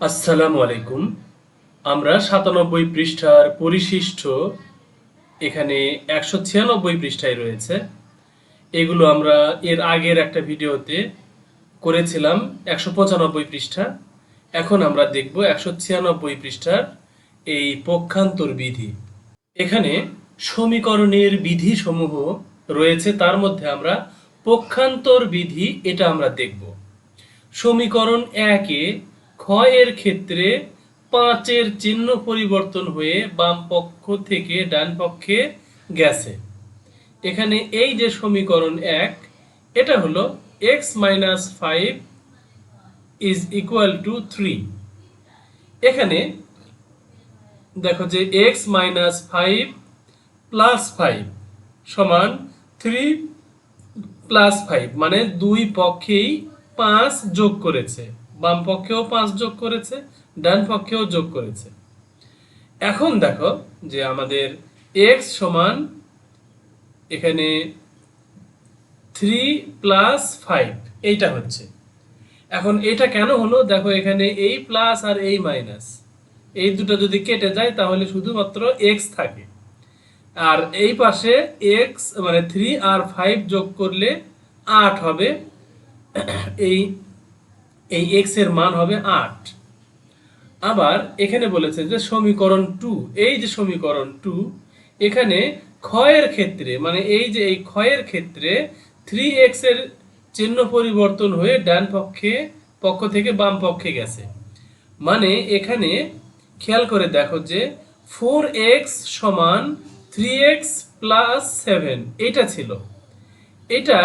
আসসালামু আলাইকুম। আমরা সাতানব্বই পৃষ্ঠার পরিশিষ্ট এখানে একশো ছিয়ানব্বই পৃষ্ঠায় রয়েছে। এগুলো আমরা এর আগের একটা ভিডিওতে করেছিলাম একশো পঁচানব্বই পৃষ্ঠা। এখন আমরা দেখব একশো ছিয়ানব্বই পৃষ্ঠার এই পক্ষান্তর বিধি। এখানে সমীকরণের বিধি সমূহ রয়েছে, তার মধ্যে আমরা পক্ষান্তর বিধি, এটা আমরা দেখব। সমীকরণ একে ক্ষয়ের ক্ষেত্রে পাঁচের চিহ্ন পরিবর্তন হয়ে বাম পক্ষ থেকে ডান পক্ষে গেছে। এখানে এই যে সমীকরণ এক, এটা হলো X minus five is equal to three এখানে দেখো যে X minus five plus five সমান থ্রি প্লাস ফাইভ মানে দুই পক্ষেই পাঁচ যোগ করেছে। বাম পক্ষেও পাঁচ যোগ করেছে, ডান পক্ষেও যোগ করেছে। এখন দেখো যে আমাদের এক্স সমান এখানে থ্রি প্লাস ফাইভ এইটা হচ্ছে। এখন এটা কেন হলো? দেখো এখানে এই প্লাস আর এই মাইনাস এই দুটো যদি কেটে যায়, তাহলে শুধুমাত্র এক্স থাকে। আর এই পাশে এক্স মানে থ্রি আর ফাইভ যোগ করলে আট হবে। এই এই এক্সের মান হবে আট। আবার এখানে বলেছে যে সমীকরণ টু এই যে সমীকরণ টু এখানে ক্ষয়ের ক্ষেত্রে মানে এই যে এই ক্ষয়ের ক্ষেত্রে থ্রি এক্সের চিহ্ন পরিবর্তন হয়ে ডান পক্ষে, পক্ষ থেকে বাম পক্ষে গেছে। মানে এখানে খেয়াল করে দেখো যে ফোর এক্স সমান থ্রি এক্স প্লাস সেভেন এটা ছিল। এটা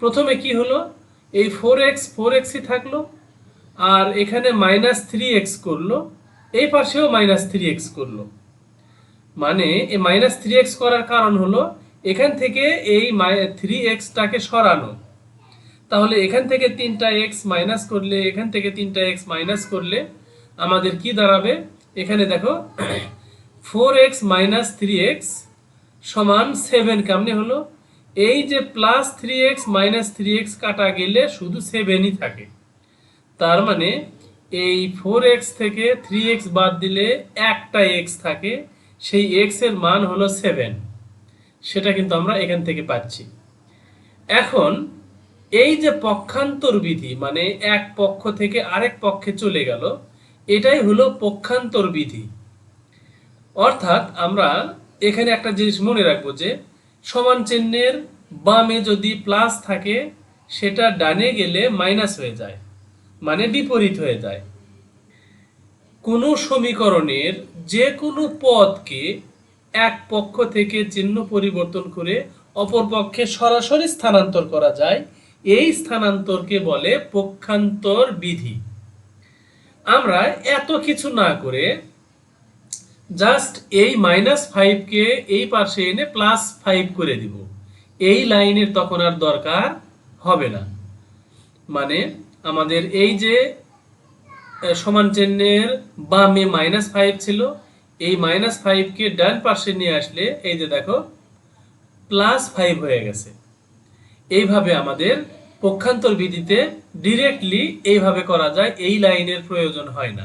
প্রথমে কি হলো? এই ফোর এক্স ফোর এক্সই থাকল। আর এখানে মাইনাস থ্রি এক্স করল, এই পাশেও মাইনাস থ্রি এক্স করল। মানে এই মাইনাস থ্রি এক্স করার কারণ হলো, এখান থেকে এই থ্রি এক্সটাকে সরানো। তাহলে এখান থেকে তিনটা এক্স মাইনাস করলে, এখান থেকে তিনটা এক্স মাইনাস করলে আমাদের কি দাঁড়াবে? এখানে দেখো four X minus three X সমান সেভেন কেমনে হলো? এই যে plus three X minus three X কাটা গেলে শুধু সেভেনই থাকে। তার মানে এই ফোর এক্স থেকে থ্রি এক্স বাদ দিলে একটা এক্স থাকে, সেই এক্সের মান হলো সেভেন সেটা কিন্তু আমরা এখান থেকে পাচ্ছি। এখন এই যে পক্ষান্তর বিধি মানে এক পক্ষ থেকে আরেক পক্ষে চলে গেল, এটাই হলো পক্ষান্তর বিধি। অর্থাৎ আমরা এখানে একটা জিনিস মনে রাখব যে, সমান চিহ্নের বামে যদি প্লাস থাকে, সেটা ডানে গেলে মাইনাস হয়ে যায়। মানে বিপরীত হয়ে যায়। কোনো সমীকরণের যে কোনো পদকে এক পক্ষ থেকে চিহ্ন পরিবর্তন করে অপর পক্ষে সরাসরি স্থানান্তর করা যায়। এই স্থানান্তরকে বলে পক্ষান্তর বিধি। আমরা এত কিছু না করে জাস্ট এই মাইনাস ফাইভকে এই পাশে এনে প্লাস ফাইভ করে দিব। এই লাইনের তখন আর দরকার হবে না। মানে আমাদের এই যে সমান চিহ্নের বামে মাইনাস ফাইভ ছিল, এই মাইনাস ফাইভকে ডান পাশে নিয়ে আসলে এই যে দেখো প্লাস ফাইভ হয়ে গেছে। এইভাবে আমাদের পক্ষান্তর বিধিতে ডিরেক্টলি এইভাবে করা যায়, এই লাইনের প্রয়োজন হয় না।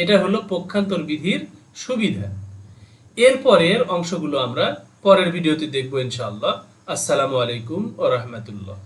এটা হলো পক্ষান্তর বিধির সুবিধা। এরপরের অংশগুলো আমরা পরের ভিডিওতে দেখব ইনশাআল্লাহ। আসসালামু আলাইকুম ও রহমতুল্লাহ।